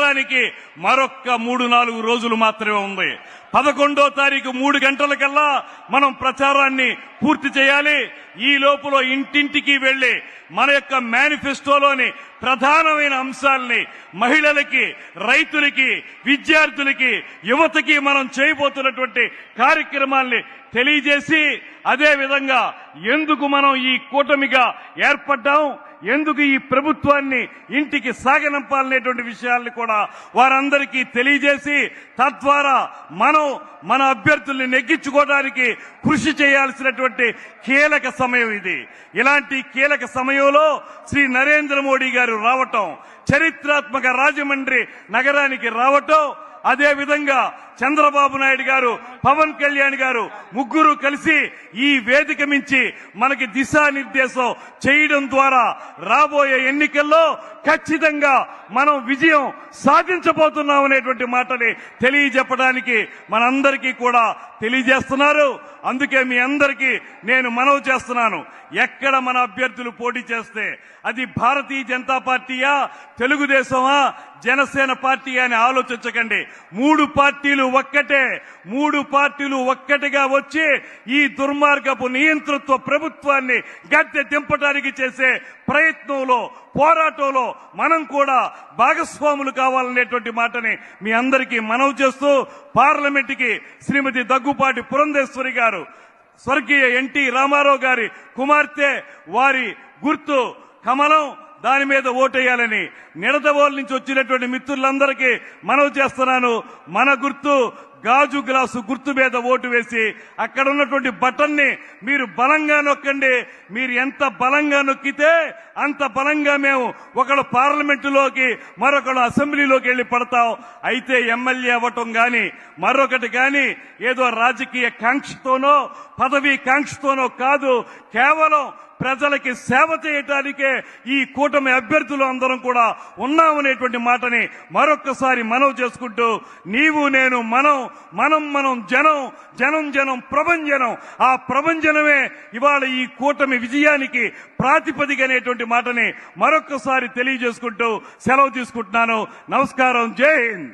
దానికి మరొక్క మూడు నాలుగు రోజులు మాత్రమే ఉంది. పదకొండో తారీఖు మూడు గంటలకల్లా మనం ప్రచారాన్ని పూర్తి చేయాలి. ఈ లోపల ఇంటింటికి వెళ్ళి మన యొక్క మేనిఫెస్టోలోని ప్రధానమైన అంశాల్ని మహిళలకి రైతులకి విద్యార్థులకి యువతకి మనం చేయబోతున్నటువంటి కార్యక్రమాల్ని తెలియజేసి అదే విధంగా ఎందుకు మనం ఈ కూటమిగా ఏర్పడ్డాం? ఎందుకు ఈ ప్రభుత్వాన్ని ఇంటికి సాగనంపాలనేటువంటి విషయాల్ని కూడా వారందరికీ తెలియజేసి తద్వారా మనం మన అభ్యర్థుల్ని నెగ్గించుకోవడానికి కృషి చేయాల్సినటువంటి కీలక సమయం ఇది. ఇలాంటి కీలక సమయంలో శ్రీ నరేంద్ర మోడీ గారు రావటం చరిత్రాత్మక రాజమండ్రి నగరానికి రావటం అదే విధంగా చంద్రబాబు నాయుడు గారు పవన్ కళ్యాణ్ గారు ముగ్గురు కలిసి ఈ వేదిక మించి మనకి దిశానిర్దేశం చేయడం ద్వారా రాబోయే ఎన్నికల్లో ఖచ్చితంగా మనం విజయం సాధించబోతున్నాం అనేటువంటి మాటని తెలియజెప్పడానికి మనందరికీ కూడా తెలియజేస్తున్నారు. అందుకే మీ అందరికీ నేను మనవి చేస్తున్నాను. ఎక్కడ మన అభ్యర్థులు పోటీ చేస్తే అది భారతీయ జనతా పార్టీయా తెలుగుదేశమా జనసేన పార్టీ అని ఆలోచించకండి. మూడు పార్టీలు ఒక్కటే మూడు పార్టీలు ఒక్కటిగా వచ్చి ఈ దుర్మార్గపు నియంతృత్వ ప్రభుత్వాన్ని గద్దె దింపడానికి చేసే ప్రయత్నంలో పోరాటంలో మనం కూడా భాగస్వాములు కావాలనేటువంటి మాటని మీ అందరికీ మనవి చేస్తూ పార్లమెంటుకి శ్రీమతి దగ్గుపాటి పురంధేశ్వరి గారు స్వర్గీయ ఎన్టీ రామారావు గారి కుమార్తె వారి గుర్తు కమలం దాని మీద ఓటేయాలని నిడదవోలు నుంచి వచ్చినటువంటి మిత్రులందరికీ మనవి చేస్తున్నాను. మన గుర్తు గాజు గ్లాసు గుర్తు మీద ఓటు వేసి అక్కడ ఉన్నటువంటి బటన్ని మీరు బలంగా నొక్కండి. మీరు ఎంత బలంగా నొక్కితే అంత బలంగా మేము ఒకడు పార్లమెంటులోకి మరొకడు అసెంబ్లీలోకి వెళ్ళి పడతాం. అయితే ఎమ్మెల్యే అవ్వటం గాని మరొకటి గాని ఏదో రాజకీయ కాంక్షతోనో పదవీ కాంక్షతోనో కాదు. కేవలం ప్రజలకి సేవ చేయటానికే ఈ కూటమి అభ్యర్థులు అందరం కూడా ఉన్నామనేటువంటి మాటని మరొక్కసారి మనవి చేసుకుంటూ నీవు నేను మనం మనం మనం జనం జనం జనం ప్రభంజనం. ఆ ప్రభంజనమే ఇవాళ ఈ కూటమి విజయానికి ప్రాతిపదిక అనేటువంటి మాటని మరొక్కసారి తెలియజేసుకుంటూ సెలవు తీసుకుంటున్నాను. నమస్కారం. జై హింద్.